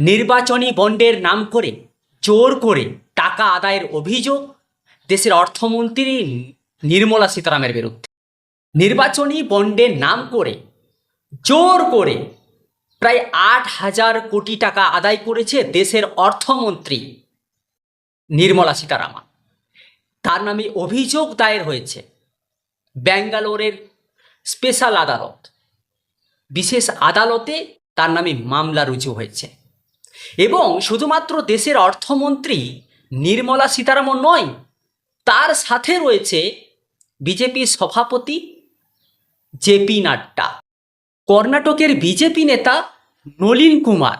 নির্বাচনী বন্ডের নাম করে, জোর করে টাকা আদায়ের অভিযোগ দেশের অর্থমন্ত্রী নির্মলা সীতারামের বিরুদ্ধে। নির্বাচনী বন্ডের নাম করে, জোর করে প্রায় আট হাজার কোটি টাকা আদায় করেছে দেশের অর্থমন্ত্রী নির্মলা সীতারামন। তার নামে অভিযোগ দায়ের হয়েছে ব্যাঙ্গালোরের স্পেশাল আদালত। বিশেষ আদালতে তার নামে মামলা রুজু হয়েছে। এবং শুধুমাত্র দেশের অর্থমন্ত্রী নির্মলা সীতারামন নয়, তার সাথে রয়েছে বিজেপি সভাপতি জেপি নাড্ডা, কর্ণাটকের বিজেপি নেতা নলিন কুমার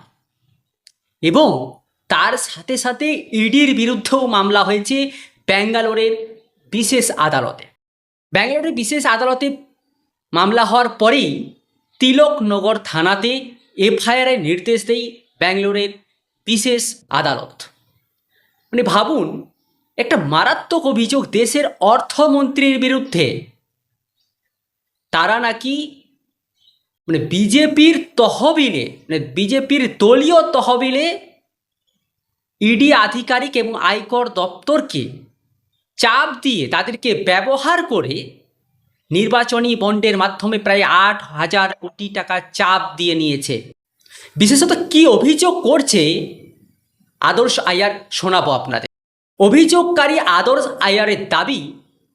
এবং তার সাথে সাথে ইডির বিরুদ্ধেও মামলা হয়েছে ব্যাঙ্গালোরের বিশেষ আদালতে। ব্যাঙ্গালোরের বিশেষ আদালতে মামলা হওয়ার পরেই তিলকনগর থানাতে এফআইআরের নির্দেশ দেয় ব্যাঙ্গালোরের বিশেষ আদালত। মানে ভাবুন, একটা মারাত্মক অভিযোগ দেশের অর্থমন্ত্রীর বিরুদ্ধে। তারা নাকি মানে বিজেপির তহবিলে মানে বিজেপির দলীয় তহবিলে ইডি আধিকারিক এবং আয়কর দপ্তরকে চাপ দিয়ে তাদেরকে ব্যবহার করে নির্বাচনী বন্ডের মাধ্যমে প্রায় আট হাজার কোটি টাকা চাপ দিয়ে নিয়েছে। বিশেষত কি অভিযোগ করছে? আদর্শ আয়ার শোনাবো আপনাদের। অভিযোগকারী আদর্শ আয়ারের দাবি,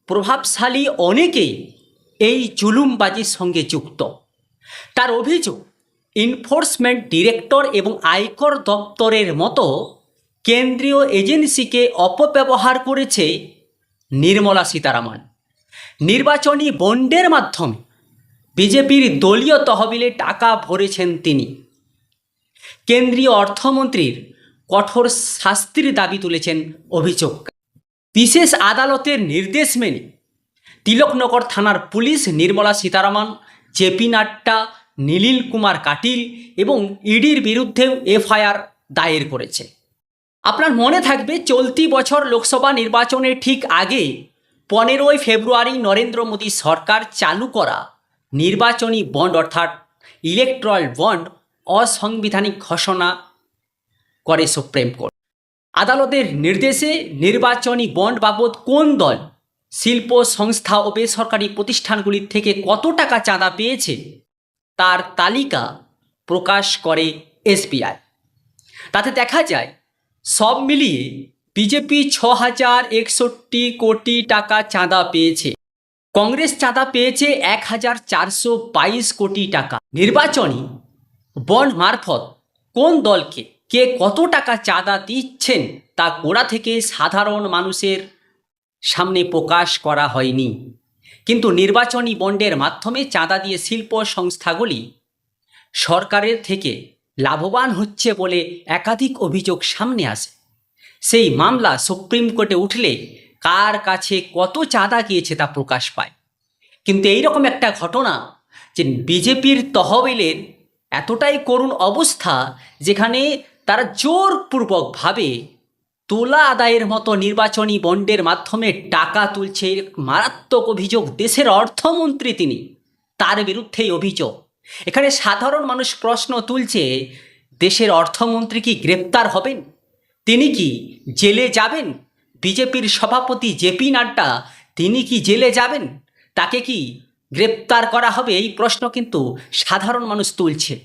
প্রভাবশালী অনেকেই এই জুলুমবাজির সঙ্গে যুক্ত। তার অভিযোগ, এনফোর্সমেন্ট ডিরেক্টর এবং আয়কর দপ্তরের মতো কেন্দ্রীয় এজেন্সিকে অপব্যবহার করেছে নির্মলা সীতারামন। নির্বাচনী বন্ডের মাধ্যমে বিজেপির দলীয় তহবিলে টাকা ভরেছেন তিনি। কেন্দ্রীয় অর্থমন্ত্রীর কঠোর শাস্তির দাবি তুলেছেন অভিযোগ। বিশেষ আদালতের নির্দেশ মেনে তিলকনগর থানার পুলিশ নির্মলা সীতারামন জেপি নাড্ডা, নীলিল কুমার কাটিল এবং ইডির বিরুদ্ধেও এফআইআর দায়ের করেছে। আপনার মনে থাকবে চলতি বছর লোকসভা নির্বাচনের ঠিক আগে পনেরোই ফেব্রুয়ারি নরেন্দ্র মোদী সরকার চালু করা নির্বাচনী বন্ড অর্থাৎ ইলেকট্রাল বন্ড অসাংবিধানিক ঘোষণা করে সুপ্রিম কোর্ট। আদালতের নির্দেশে নির্বাচনী বন্ড বাবদ কোন দল, শিল্প সংস্থা ও বেসরকারি প্রতিষ্ঠানগুলির থেকে কত টাকা চাঁদা পেয়েছে, তার তালিকা প্রকাশ করে এসবিআই। তাতে দেখা যায়, সব মিলিয়ে বিজেপি ছ হাজার একষট্টি কোটি টাকা চাঁদা পেয়েছে। কংগ্রেস চাঁদা পেয়েছে এক হাজার চারশো বাইশ কোটি টাকা। নির্বাচনী বন্ড মারফত কোন দলকে কে কত টাকা চাঁদা দিচ্ছেন তা গোড়া থেকে সাধারণ মানুষের সামনে প্রকাশ করা হয়নি। কিন্তু নির্বাচনী বন্ডের মাধ্যমে চাঁদা দিয়ে শিল্প সংস্থাগুলি সরকারের থেকে লাভবান হচ্ছে বলে একাধিক অভিযোগ সামনে আসে। সেই মামলা সুপ্রিম কোর্টে উঠলে কার কাছে কত চাঁদা গিয়েছে তা প্রকাশ পায়। কিন্তু এইরকম একটা ঘটনা যে বিজেপির তহবিলের এতটাই করুণ অবস্থা যেখানে তারা জোরপূর্বকভাবে তোলা আদায়ের মতো নির্বাচনী বন্ডের মাধ্যমে টাকা তুলছে মারাত্মক অভিযোগ, দেশের অর্থমন্ত্রী তিনি, তার বিরুদ্ধেই অভিযোগ। এখানে সাধারণ মানুষ প্রশ্ন তুলছে, দেশের অর্থমন্ত্রী কি গ্রেপ্তার হবেন? তিনি কি জেলে যাবেন? বিজেপির সভাপতি জেপি নাড্ডা, তিনি কি জেলে যাবেন? তাকে কি গ্রেপ্তার করা হবে এই প্রশ্ন কিন্তু সাধারণ মানুষ তুলছে।